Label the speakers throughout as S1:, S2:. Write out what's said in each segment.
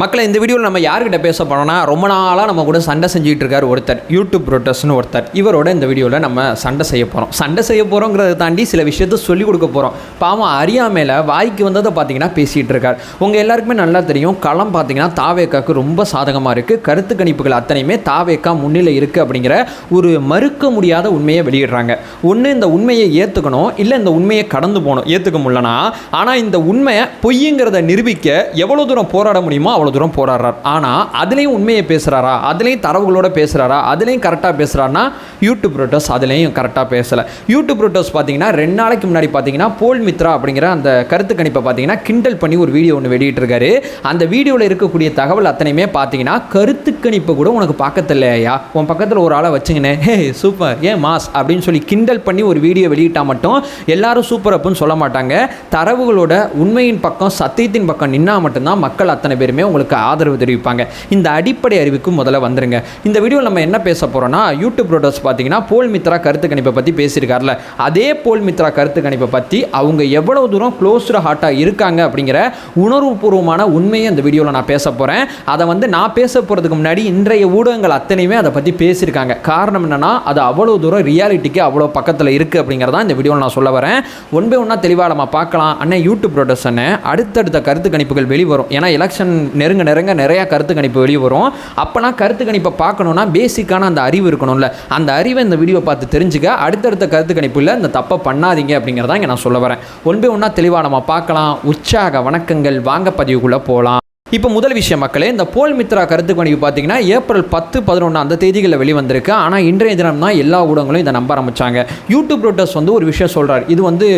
S1: மக்களை இந்த வீடியோவில் நம்ம யார்கிட்ட பேச போனோம்னா ரொம்ப நாளாக நம்ம கூட சண்டை செஞ்சுட்டு இருக்கார் ஒருத்தர் யூடியூப் ப்ரோட்டஸ்னு ஒருத்தர். இவரோட இந்த வீடியோவில் நம்ம சண்டை செய்ய போகிறோம் சண்டை செய்ய போகிறோங்கிறத தாண்டி சில விஷயத்த சொல்லிக் கொடுக்க போகிறோம் பாவம் அறியாமையில் வாய்க்கு வந்ததை பார்த்தீங்கன்னா பேசிகிட்டு இருக்கார் உங்கள் எல்லாருக்குமே நல்லா தெரியும் களம் பார்த்தீங்கன்னா தாவேக்காக்கு ரொம்ப சாதகமாக இருக்குது கருத்து கணிப்புகள் அத்தனையுமே தாவேக்கா முன்னிலை இருக்குது அப்படிங்கிற ஒரு மறுக்க முடியாத உண்மையை வெளியிடுறாங்க. ஒன்று இந்த உண்மையை ஏற்றுக்கணும் இல்லை இந்த உண்மையை கடந்து போகணும். ஏற்றுக்க முடியலனா ஆனால் இந்த உண்மையை பொய்யுங்கிறத நிரூபிக்க எவ்வளோ தூரம் போராட முடியுமோ அவ்வளோ தூரம் போராடுறார்? ஆனால் அதுலேயும் உண்மையை பேசுகிறாரா அதுலேயும் தரவுகளோட பேசுகிறாரா அதுலேயும் கரெக்டாக பேசுகிறாருன்னா யூடியூப் ரோட்டர்ஸ் அதுலேயும் கரெக்டாக பேசலை. யூடியூப் ரோட்டர்ஸ் பார்த்தீங்கன்னா ரெண்டு நாளைக்கு முன்னாடி பார்த்தீங்கன்னா போல் மித்ரா அப்படிங்கிற அந்த கருத்து கணிப்பை பார்த்தீங்கன்னா கிண்டல் பண்ணி ஒரு வீடியோ ஒன்று வெளியிட்டிருக்காரு. அந்த வீடியோவில் இருக்கக்கூடிய தகவல் அத்தனையுமே பார்த்தீங்கன்னா கருத்து கணிப்பை கூட உனக்கு பக்கத்தில் இல்லையா உன் பக்கத்தில் ஒரு ஆளை வச்சுங்கண்ணே. ஹே சூப்பர் ஏன் மாஸ்? அப்படின்னு சொல்லி கிண்டல் பண்ணி ஒரு வீடியோ வெளியிட்டால் மட்டும் எல்லாரும் சூப்பர் அப்புன்னு சொல்ல மாட்டாங்க. தரவுகளோட உண்மையின் பக்கம் சத்தியத்தின் பக்கம் நின்னா மட்டும்தான் மக்கள் அத்தனை பேருமே உங்களுக்கு ஆதரவு தெரிவிப்பாங்க. இந்த அடிப்படை அறிவுக்கு முதல்ல வந்துருங்க. இந்த வீடியோவில் நம்ம என்ன பேச போகிறோம்னா யூடியூப் ரோட்டர்ஸ் பார்த்தீங்கன்னா போல் மித்ரா கருத்து கணிப்பை பற்றி பேசியிருக்காருல அதே போல் மித்ரா கருத்து கணிப்பை பற்றி அவங்க எவ்வளவு தூரம் க்ளோஸ்டு ஹார்ட்டாக இருக்காங்க அப்படிங்கிற உணர்வுபூர்வமான உண்மையை அந்த வீடியோவில் நான் பேச போகிறேன் அதை வந்து நான் பேச போகிறதுக்கு முன்னாடி இன்றைய ஊடகங்கள் அத்தனையுமே அதை பற்றி பேசியிருக்காங்க. காரணம் என்னன்னா அது அவ்வளோ தூரம் ரியாலிட்டிக்கு அவ்வளோ பக்கத்தில் இருக்குது அப்படிங்கிறதான் இந்த வீடியோவில் நான் சொல்ல வரேன். ஒன் பை ஒன்றா தெளிவாக நம்ம பார்க்கலாம். அண்ணன் யூடியூப் ப்ரொடக்ஷன் அடுத்தடுத்த கருத்து கணிப்புகள் வெளிவரும். ஏன்னா எலெக்ஷன் நெருங்க நெருங்க நிறையா கருத்து கணிப்பு வெளியே வரும். அப்போனா கருத்து கணிப்பை பார்க்கணுன்னா பேசிக்கான அந்த அறிவு இருக்கணும்ல. அந்த அறிவை இந்த வீடியோ பார்த்து தெரிஞ்சுக்க அடுத்தடுத்த கருத்து கணிப்பில் இந்த தப்பை பண்ணாதீங்க அப்படிங்கிறதான் இங்கே நான் சொல்ல வரேன். ஒன் பை ஒன்றா தெளிவாக நம்ம பார்க்கலாம். உற்சாக வணக்கங்கள். வாங்க பதிவுக்குள்ளே போகலாம். இப்போ முதல் விஷயம் மக்களே இந்த போல் மித்ரா கருத்து கணிப்பு பார்த்தீங்கன்னா ஏப்ரல் பத்து பதினொன்று அந்த தேதிகளில் வெளிவந்திருக்கு. ஆனால் இன்றைய தினம் தான் எல்லா ஊடகங்களும் இதை நம்ப ஆரம்பித்தாங்க யூடியூப் ரோட்டர்ஸ் வந்து ஒரு விஷயம் சொல்கிறார் இது வந்து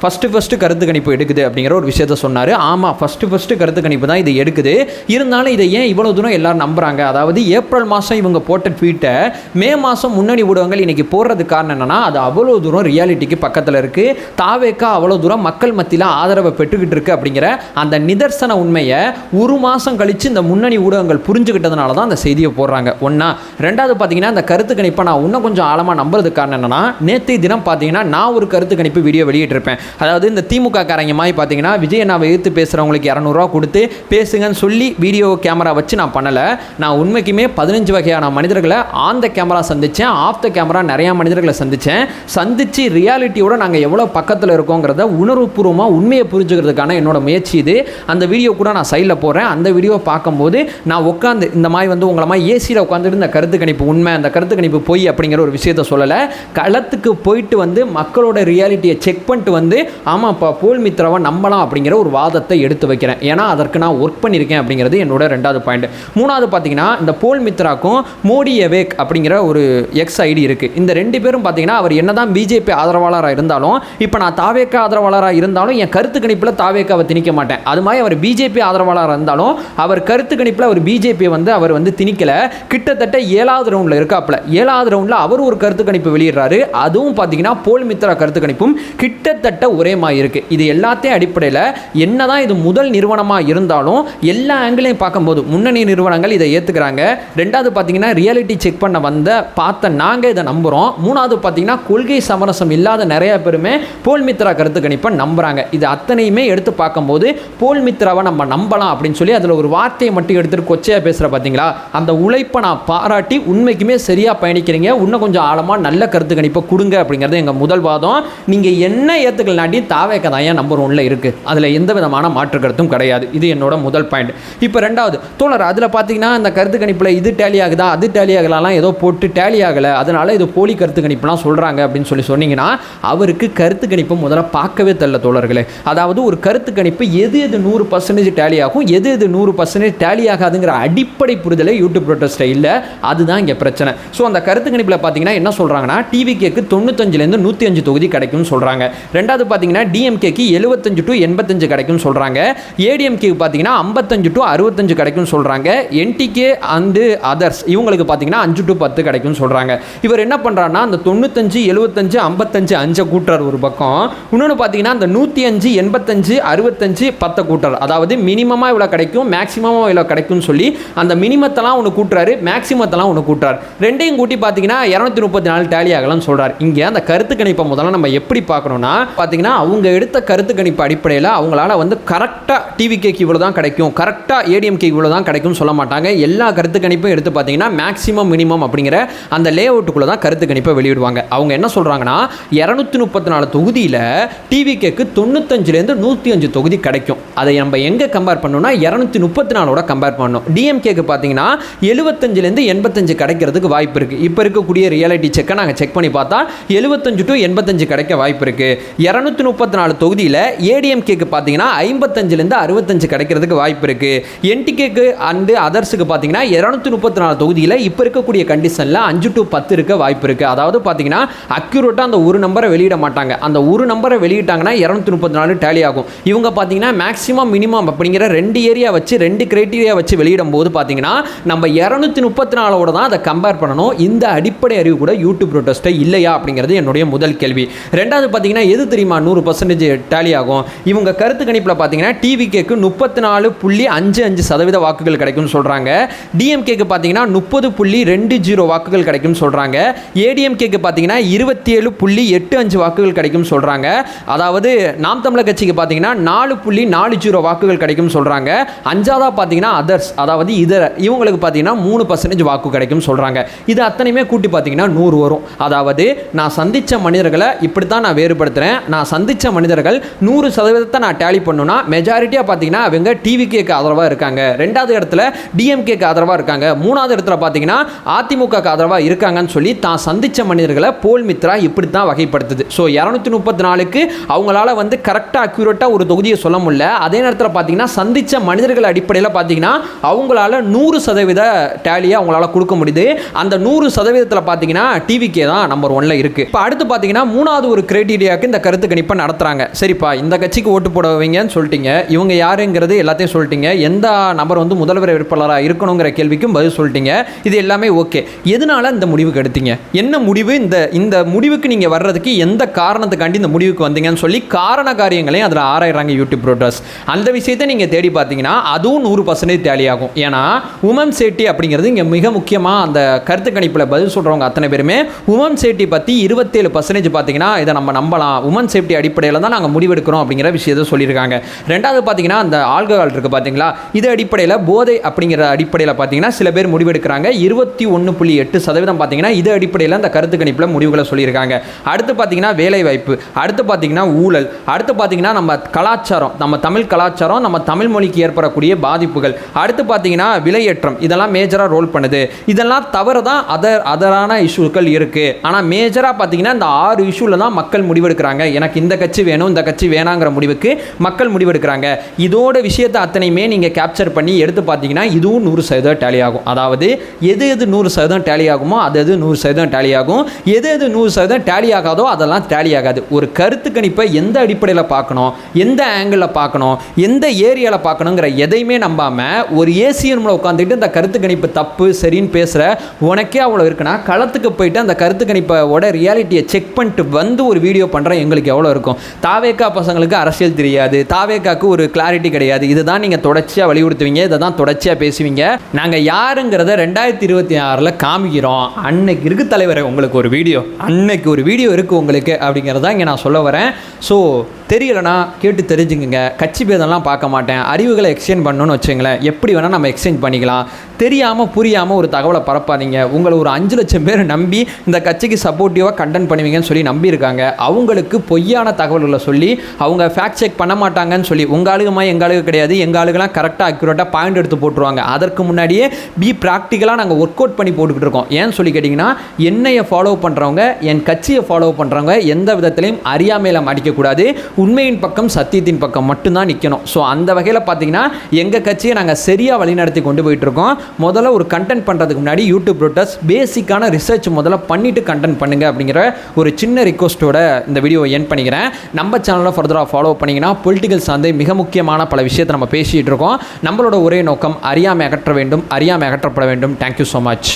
S1: ஃபஸ்ட்டு ஃபஸ்ட்டு கருத்து கணிப்பு எடுக்குது அப்படிங்கிற ஒரு விஷயத்த சொன்னார். ஆமாம் ஃபஸ்ட்டு ஃபஸ்ட்டு கருத்து கணிப்பு தான் இது எடுக்குது. இருந்தாலும் இதை ஏன் இவ்வளோ தூரம் எல்லாரும் நம்புறாங்க? அதாவது ஏப்ரல் மாதம் இவங்க போட்ட ட்வீட்டை மே மாதம் முன்னணி ஊடகங்கள் இன்றைக்கி போடுறதுக்கு காரணம் என்னென்னா அது அவ்வளோ தூரம் ரியாலிட்டிக்கு பக்கத்தில் இருக்குது தாவேக்கா அவ்வளோ தூரம் மக்கள் மத்தியில் ஆதரவை பெற்றுக்கிட்டு இருக்கு அப்படிங்கிற அந்த நிதர்சன உண்மையை உரு மாதம் கழித்து இந்த முன்னணி ஊடகங்கள் புரிஞ்சுக்கிட்டதுனால தான் அந்த செய்தியை போடுறாங்க. ஒன்றா ரெண்டாவது பார்த்தீங்கன்னா அந்த கருத்து கணிப்பை நான் இன்னும் கொஞ்சம் ஆழமாக நம்புறதுக்கு காரணம் என்னென்னா நேற்று தினம் பார்த்தீங்கன்னா நான் ஒரு கருத்து கணிப்பு வீடியோ வெளியிட்டிருப்பேன். அதாவது இந்த திமுக காரங்க மாதிரி பார்த்தீங்கன்னா விஜய் நான் எதிர்த்து பேசுகிறவங்களுக்கு இரநூறுவா கொடுத்து பேசுங்கன்னு சொல்லி வீடியோ கேமரா வச்சு நான் பண்ணலை. நான் உண்மைக்குமே பதினஞ்சு வகையான மனிதர்களை ஆன் த கேமரா சந்தித்தேன் ஆஃப் த கேமரா நிறையா மனிதர்களை சந்தித்தேன் சந்தித்து ரியாலிட்டியோட நாங்கள் எவ்வளோ பக்கத்தில் இருக்கோங்கிறத உணர்வுபூர்வமாக உண்மையை புரிஞ்சுக்கிறதுக்கான என்னோட முயற்சி இது. அந்த வீடியோ கூட நான் சைடில் போடுறேன். அந்த வீடியோவை பார்க்கும்போது நான் உட்காந்து இந்த மாதிரி வந்து உங்களை மாதிரி ஏசியில் உட்காந்துட்டு இந்த கருத்து கணிப்பு உண்மை அந்த கருத்து கணிப்பு பொய் அப்படிங்கிற ஒரு விஷயத்த சொல்லலை. களத்துக்கு போயிட்டு வந்து மக்களோட ரியாலிட்டியை செக் பண்ணிட்டு வந்து ஆமாப்பா போல் மித்ராவை நம்பலாம் அப்படிங்கிற ஒரு வாதத்தை எடுத்து வைக்கிறேன். ஏன்னா அதற்கு நான் ஒர்க் பண்ணியிருக்கேன் அப்படிங்கிறது என்னோட ரெண்டாவது பாயிண்ட் மூணாவது பார்த்தீங்கன்னா இந்த போல் மித்ராக்கும் மோடி எவேக் அப்படிங்கிற ஒரு எக்ஸ் ஐடி இருக்குது இந்த ரெண்டு பேரும் பார்த்தீங்கன்னா அவர் என்னதான் பிஜேபி ஆதரவாளராக இருந்தாலும் இப்போ நான் தாவேக்கா ஆதரவாளராக இருந்தாலும் என் கருத்து கணிப்பில் தாவேக்காவை திணிக்க மாட்டேன். அது மாதிரி அவர் பிஜேபி ஆதரவாளராக இருந்தாலும் அவர் கருத்து கணிப்பில் அவர் பிஜேபியை வந்து அவர் வந்து திணிக்கல. கிட்டத்தட்ட ஏழாவது ரவுண்டில் இருக்காப்புல. ஏழாவது ரவுண்டில் அவர் ஒரு கருத்து கணிப்பு வெளியிடுறாரு. அதுவும் பார்த்தீங்கன்னா போல் மித்ரா கருத்து கணிப்பும் கிட்டத்தட்ட ஒரே மாதிரி இருக்கு. இது எல்லாத்தையும் அடிப்படையில் என்னதான் இது முதல் நிறுவனமாக இருந்தாலும் எல்லா ஆங்கிளையும் பார்க்கும்போது முன்னணி நிறுவனங்கள் இதை ஏற்றுக்கிறாங்க ரெண்டாவது பார்த்தீங்கன்னா ரியாலிட்டி செக் பண்ண வந்த பார்த்த நாங்கள் இதை நம்புகிறோம் மூணாவது பார்த்தீங்கன்னா கொள்கை சமரசம் இல்லாத நிறைய பேருமே போல் மித்ரா கருத்து கணிப்பை நம்புறாங்க. இது அத்தனையுமே எடுத்து பார்க்கும்போது போல் மித்ராவை நம்ம நம்பலாம் அப்படின்னு சொல்லி அதில் ஒரு வார்த்தையை மட்டும் எடுத்துகிட்டு கொச்சையாக பேசுகிற பார்த்தீங்களா அந்த உழைப்பை நான் பாராட்டி உண்மைக்குமே சரியாக பயணிக்கிறீங்க. இன்னும் கொஞ்சம் ஆழமாக நல்ல கருத்து கணிப்பை கொடுங்க அப்படிங்கிறது எங்கள் முதல் வாதம். நீங்கள் என்ன ஏற்றுக்கலனாட்டி தாவேக்க தான் ஏன் நம்பர் ஒன்றில் இருக்குது அதில் எந்த விதமான மாற்று கருத்தும் கிடையாது. இது என்னோட முதல் பாயிண்ட் இப்போ ரெண்டாவது தோழர் அதில் பார்த்தீங்கன்னா இந்த கருத்து கணிப்பில் இது டேலி ஆகுதா அது டேலி ஆகலாம் ஏதோ போட்டு டேலி ஆகலை. அதனால் இது போலி கருத்து கணிப்புலாம் சொல்கிறாங்க அப்படின்னு சொல்லி சொன்னீங்கன்னா அவருக்கு கருத்து கணிப்பு முதல்ல பார்க்கவே தெரியல தோழர்களே. அதாவது ஒரு கருத்து கணிப்பு எது எது நூறு பர்சன்டேஜ் டேலி ஆகும் எது எது நூறு பர்சன்டேஜ் டேலி ஆகாதுங்கிற அடிப்படை புரிதலை யூடியூப் ப்ரொட்டஸ்ட்டை இல்லை. அதுதான் இங்கே பிரச்சனை. ஸோ அந்த கருத்து கணிப்பில் பார்த்தீங்கன்னா என்ன சொல்கிறாங்கன்னா டிவிகேக்கு தொண்ணூத்தஞ்சுலேருந்து நூற்றி அஞ்சு தொகுதி கிடைக்கும்னு சொல்கிறாங்க ரெண்டாவது பார்த்தீங்கன்னா டிஎம்கேக்கு எழுபத்தஞ்சு டு எண்பத்தஞ்சு கிடைக்கும்னு சொல்கிறாங்க ஏடிஎம்கேக்கு பார்த்தீங்கன்னா ஐம்பத்தஞ்சு டு அறுபத்தஞ்சு கிடைக்கும்னு சொல்கிறாங்க என்டிகே அண்டு அதர்ஸ் இவங்களுக்கு பார்த்தீங்கன்னா அஞ்சு டு பத்து கிடைக்கும்னு சொல்கிறாங்க இவர் என்ன பண்ணுறாருன்னா அந்த தொண்ணூத்தஞ்சு எழுபத்தஞ்சு ஐம்பத்தஞ்சு அஞ்சை கூட்டுறார் ஒரு பக்கம். இன்னொன்று பார்த்தீங்கன்னா அந்த நூற்றி அஞ்சு எண்பத்தஞ்சு அறுபத்தஞ்சு பத்தை கூட்டுறார். அதாவது மினிமமாக இவ்வளோ கிடைக்கும் கிடைக்கும் மேக்ஸிமம் எவ்வளோ கிடைக்கும்னு சொல்லி அந்த மினிமத்தெல்லாம் ஒன்று கூட்டுறாரு மேக்ஸிமத்தெல்லாம் ஒன்று கூட்டுறாரு. ரெண்டையும் கூட்டி பார்த்தீங்கன்னா இரநூத்தி முப்பத்தி நாலு டேலி ஆகலாம்னு சொல்கிறார் இங்கே அந்த கருத்து கணிப்பை முதல்ல நம்ம எப்படி பார்க்கணும்னா பார்த்தீங்கன்னா அவங்க எடுத்த கருத்து கணிப்பு அடிப்படையில் அவங்களால வந்து கரெக்டாக டிவிகேக்கு இவ்வளோ தான் கிடைக்கும் கரெக்டாக ஏடிஎம்கே இவ்வளோ தான் கிடைக்கும்னு சொல்ல மாட்டாங்க. எல்லா கருத்து கணிப்பும் எடுத்து பார்த்தீங்கன்னா மேக்ஸிமம் மினிமம் அப்படிங்கிற அந்த லே அவுட்டுக்குள்ளே தான் கருத்து கணிப்பை வெளியிடுவாங்க. அவங்க என்ன சொல்கிறாங்கன்னா இரநூத்தி முப்பத்தி நாலு தொகுதியில் டிவிகேக்கு தொண்ணூத்தஞ்சுலேருந்து நூற்றி அஞ்சு தொகுதி கிடைக்கும். அதை நம்ம எங்கே கம்பேர் பண்ணோம்னா இரநூத்தி முப்பத்தி நாலோட கம்பேர் பண்ணோம். டிஎம்கேக்கு பார்த்தீங்கன்னா எழுபத்தஞ்சிலேருந்து எண்பத்தஞ்சு கிடைக்கிறதுக்கு வாய்ப்பு இருக்குது இப்போ இருக்கக்கூடிய ரியாலிட்டி செக்கை நாங்கள் செக் பண்ணி பார்த்தா எழுபத்தஞ்சு டு எண்பத்தஞ்சு கிடைக்க வாய்ப்பு இருக்குது இரநூத்தி முப்பத்தி நாலு தொகுதியில் ஏடிஎம்கேக்கு பார்த்தீங்கன்னா ஐம்பத்தஞ்சிலேருந்து அறுபத்தஞ்சு கிடைக்கிறதுக்கு வாய்ப்பு இருக்குது என்டிகேக்கு அண்டு அதர்ஸுக்கு பார்த்தீங்கன்னா இரநூத்தி முப்பத்தி நாலு தொகுதியில் இப்போ இருக்கக்கூடிய கண்டிஷனில் அஞ்சு டு பத்து இருக்க வாய்ப்பு இருக்குது அதாவது பார்த்தீங்கன்னா அக்யூரேட்டாக அந்த ஒரு நம்பரை வெளியிட மாட்டாங்க. அந்த ஒரு நம்பரை வெளியிட்டாங்கன்னா இரநூத்தி முப்பத்தி நாலு டேலி ஆகும். இவங்க பார்த்தீங்கன்னா மேக்ஸ் மேக்ஸிமம் மினிமம் அப்படிங்கிற ரெண்டு ஏரியா வச்சு ரெண்டு கிரைட்டீரியா வச்சு வெளியிடும் போது பார்த்தீங்கன்னா நம்ம இரநூத்தி முப்பத்தி நாலோட தான் அதை கம்பேர் பண்ணணும். இந்த அடிப்படை அறிவு கூட யூடியூப் ப்ரோட்டஸ்ட்டை இல்லையா அப்படிங்கிறது என்னுடைய முதல் கேள்வி. ரெண்டாவது பார்த்தீங்கன்னா எது தெரியுமா? நூறு பர்சன்டேஜ் டேலி ஆகும். இவங்க கருத்து கணிப்பில் பார்த்தீங்கன்னா டிவிகேக்கு முப்பத்தி நாலு புள்ளி அஞ்சு அஞ்சு சதவீத வாக்குகள் கிடைக்கும்னு சொல்கிறாங்க டிஎம்கேக்கு பார்த்தீங்கன்னா முப்பது புள்ளி ரெண்டு ஜீரோ வாக்குகள் கிடைக்கும்னு சொல்கிறாங்க ஏடிஎம்கேக்கு பார்த்தீங்கன்னா இருபத்தி ஏழு புள்ளி எட்டு அஞ்சு வாக்குகள் கிடைக்கும்னு சொல்கிறாங்க அதாவது நாம் தமிழர் கட்சிக்கு பார்த்தீங்கன்னா நாலு புள்ளி நாலு ஜீரோ வாக்குகள் கிடைக்கும்னு சொல்கிறாங்க அஞ்சாவதாக பார்த்தீங்கன்னா அதர்ஸ் அதாவது இதர இவங்களுக்கு பார்த்தீங்கன்னா மூணு பர்சன்டேஜ் வாக்கு கிடைக்கும்னு சொல்கிறாங்க இது அத்தனையுமே கூட்டி பார்த்தீங்கன்னா நூறு வரும். அதாவது நான் சந்தித்த மனிதர்களை இப்படி தான் நான் வேறுபடுத்துகிறேன் நான் சந்தித்த மனிதர்கள் நூறு சதவீதத்தை நான் டேலி பண்ணுன்னா மெஜாரிட்டியாக பார்த்தீங்கன்னா அவங்க டிவிகேக்கு ஆதரவாக இருக்காங்க. ரெண்டாவது இடத்துல டிஎம்கேக்கு ஆதரவாக இருக்காங்க. மூணாவது இடத்துல பார்த்தீங்கன்னா அதிமுகக்கு ஆதரவாக இருக்காங்கன்னு சொல்லி தான் சந்தித்த மனிதர்களை போல் மித்ரா இப்படி தான் வகைப்படுத்துது. ஸோ இரநூத்தி முப்பத்தி நாலுக்கு அவங்களால வந்து கரெக்டாக அக்யூரேட்டாக ஒரு தொகுதியை சொல்ல முடியல. அதே நேரத்தில் பார்த்தீங்கன்னா சந்தித்த மனிதர்கள் அடிப்படையில் பார்த்தீங்கன்னா அவங்களால நூறு சதவீத டேலியை அவங்களால கொடுக்க முடியுது. அந்த நூறு சதவீதத்தில் பார்த்தீங்கன்னா டிவிக்கே தான் நம்பர் ஒன்ல இருக்கு. இப்போ அடுத்து பார்த்தீங்கன்னா மூணாவது ஒரு கிரைட்டீரியாவுக்கு இந்த கருத்து கணிப்பை நடத்துறாங்க. சரிப்பா இந்த கட்சிக்கு ஓட்டு போடுவீங்கன்னு சொல்லிட்டீங்க. இவங்க யாருங்கிறது எல்லாத்தையும் சொல்லிட்டீங்க. எந்த நபர் வந்து முதல்வர் வேட்பாளராக இருக்கணுங்கிற கேள்விக்கும் பதில் சொல்லிட்டீங்க. இது எல்லாமே ஓகே. எதனால இந்த முடிவுக்கு எடுத்தீங்க? என்ன முடிவு? இந்த இந்த முடிவுக்கு நீங்கள் வர்றதுக்கு எந்த காரணத்துக்காண்டி இந்த முடிவுக்கு வந்தீங்கன்னு சொல்லி காரண காரியங்களையும் அதில் ஆராயிறாங்க யூடியூப் ப்ரோட்டர்ஸ் அந்த விஷயத்தை நீங்கள் தேடி பார்த்தீங்கன்னா அதுவும் நூறு பர்சன்டேஜ் தேலியாகும் ஏன்னா உமன் சேஃப்டி அப்படிங்கிறது இங்கே மிக முக்கியமாக அந்த கருத்து கணிப்பில் பதில் சொல்கிறவங்க அத்தனை பேருமே உமன் சேஃப்டி பற்றி இருபத்தேழு பர்சன்டேஜ் பார்த்தீங்கன்னா இதை நம்ம நம்பலாம். உமன் சேஃப்டி அடிப்படையில் தான் நாங்கள் முடிவெடுக்கிறோம் அப்படிங்கிற விஷயத்தை சொல்லியிருக்காங்க. ரெண்டாவது பார்த்தீங்கன்னா அந்த ஆல்கஹால் இருக்குது பார்த்தீங்களா? இது அடிப்படையில் போதை அப்படிங்கிற அடிப்படையில் பார்த்தீங்கன்னா சில பேர் முடிவெடுக்கிறாங்க. இருபத்தி ஒன்று புள்ளி எட்டு சதவீதம் பார்த்தீங்கன்னா இது அடிப்படையில் அந்த கருத்து கணிப்பில் முடிவுகளை சொல்லியிருக்காங்க. அடுத்து பார்த்தீங்கன்னா வேலைவாய்ப்பு. அடுத்து பார்த்தீங்கன்னா ஊழல். அடுத்து பார்த்தீங்கன்னா நம்ம கலாச்சாரம். நம்ம தமிழ் கலாச்சாரம் நம்ம தமிழ் மொழிக்கு ஏற்படக்கூடிய பாதிப்புகள். அடுத்து பார்த்தீங்கன்னா விலையேற்றம். இதெல்லாம் மேஜராக ரோல் பண்ணுது. இதெல்லாம் தவிர தான் அதர் அதரான இஷ்யூக்கள் இருக்குது ஆனால் மேஜராக பார்த்தீங்கன்னா இந்த ஆறு இஷ்யூவில் தான் மக்கள் முடிவெடுக்கிறாங்க. எனக்கு இந்த கட்சி வேணும் இந்த கட்சி வேணாங்கிற முடிவுக்கு மக்கள் முடிவெடுக்கிறாங்க. இதோட விஷயத்தை அத்தனையுமே நீங்கள் கேப்சர் பண்ணி எடுத்து பார்த்தீங்கன்னா இதுவும் நூறு சதவீதம் டேலி ஆகும். அதாவது எது எது நூறு சதவீதம் டேலி ஆகுமோ அது எது நூறு சதவீதம் டேலி ஆகும். எது எது நூறு சதவீதம் டேலி ஆகாதோ அதெல்லாம் டேலி ஆகாது. ஒரு கருத்து கணிப்பை எந்த அடிப்படையில் பார்க்கணும்? எந்த ஆங்கிளில் பார்க்கணும்? எந்த ஏரியாவில் பார்க்கணுங்கிற எதையுமே நம்பாமல் ஒரு ஏசி ரூமில் உட்காந்துட்டு இந்த கருத்து கணிப்பு தப்பு சரின்னு பேசுகிற உனக்கே அவ்வளோ இருக்குன்னா களத்துக்கு போயிட்டு அந்த கருத்து கணிப்போட ரியாலிட்டியை செக் பண்ணிட்டு வந்து ஒரு வீடியோ பண்ணுறேன் எங்களுக்கு எவ்வளோ இருக்கும். தாவேக்கா பசங்களுக்கு அரசியல் தெரியாது. தாவேக்காக்கு ஒரு கிளாரிட்டி கிடையாது. இதுதான் நீங்கள் தொடர்ச்சியாக வலியுறுத்துவீங்க. இதை தான் தொடர்ச்சியாக பேசுவீங்க. நாங்கள் யாருங்கிறத ரெண்டாயிரத்தி இருபத்தி ஆறில் காமிக்கிறோம். அன்னைக்கு இருக்கு தலைவரை உங்களுக்கு ஒரு வீடியோ அன்னைக்கு ஒரு வீடியோ இருக்குது உங்களுக்கு அப்படிங்கிறதான் இங்கே நான் சொல்ல வரேன். ஸோ தெரியலனா கேட்டு தெரிஞ்சுங்க கட்சி பேதம்லாம் பார்க்க மாட்டேன். அறிவுகளை எக்ஸ்சேஞ்ச் பண்ணணும்னு வச்சுங்களேன். எப்படி வேணால் நம்ம எக்ஸ்சேஞ்ச் பண்ணிக்கலாம். தெரியாமல் புரியாமல் ஒரு தகவலை பரப்பாதீங்க. உங்களை ஒரு அஞ்சு லட்சம் பேர் நம்பி இந்த கட்சிக்கு சப்போர்ட்டிவாக கண்டென்ட் பண்ணுவீங்கன்னு சொல்லி நம்பியிருக்காங்க. அவங்களுக்கு பொய்யான தகவல்களை சொல்லி அவங்க ஃபேக்ட் செக் பண்ண மாட்டாங்கன்னு சொல்லி உங்கள் ஆளுகமாக எங்கள் ஆளுக கிடையாது. எங்கள் ஆளுகெல்லாம் கரெக்டாக அக்யூரேட்டாக பாயிண்ட் எடுத்து போட்டுருவாங்க. அதற்கு முன்னாடியே பி ப்ராக்டிக்கலாக நாங்கள் ஒர்க் அவுட் பண்ணி போட்டுக்கிட்டு இருக்கோம். ஏன்னு சொல்லி கேட்டிங்கன்னா என்னையை ஃபாலோ பண்ணுறவங்க என் கட்சியை ஃபாலோ பண்ணுறவங்க எந்த விதத்திலையும் அறியாமையில் மடிக்கக்கூடாது. உண்மையின் பக்கம் சத்தியத்தின் பக்கம் மட்டும்தான் நிற்கணும் ஸோ அந்த வகையில் பார்த்தீங்கன்னா எங்கள் கட்சியை நாங்கள் சரியாக வழிநடத்தி கொண்டு போயிட்டுருக்கோம். முதல்ல ஒரு கண்டென்ட் பண்ணுறதுக்கு முன்னாடி யூடியூப் ரோட்டர்ஸ் பேசிக்கான ரிசர்ச் முதல்ல பண்ணிவிட்டு கண்டென்ட் பண்ணுங்க அப்படிங்கிற ஒரு சின்ன ரிக்வஸ்ட்டோட இந்த வீடியோ என் பண்ணிக்கிறேன். நம்ம சேனலை ஃபர்தராக ஃபாலோ பண்ணிங்கன்னா பொலிட்டிக்கல் சார்ந்து மிக முக்கியமான பல விஷயத்தை நம்ம பேசிகிட்டு இருக்கோம். நம்மளோட ஒரே நோக்கம் அறியாமை அகற்ற வேண்டும் அறியாமை அகற்றப்பட வேண்டும். Thank you so much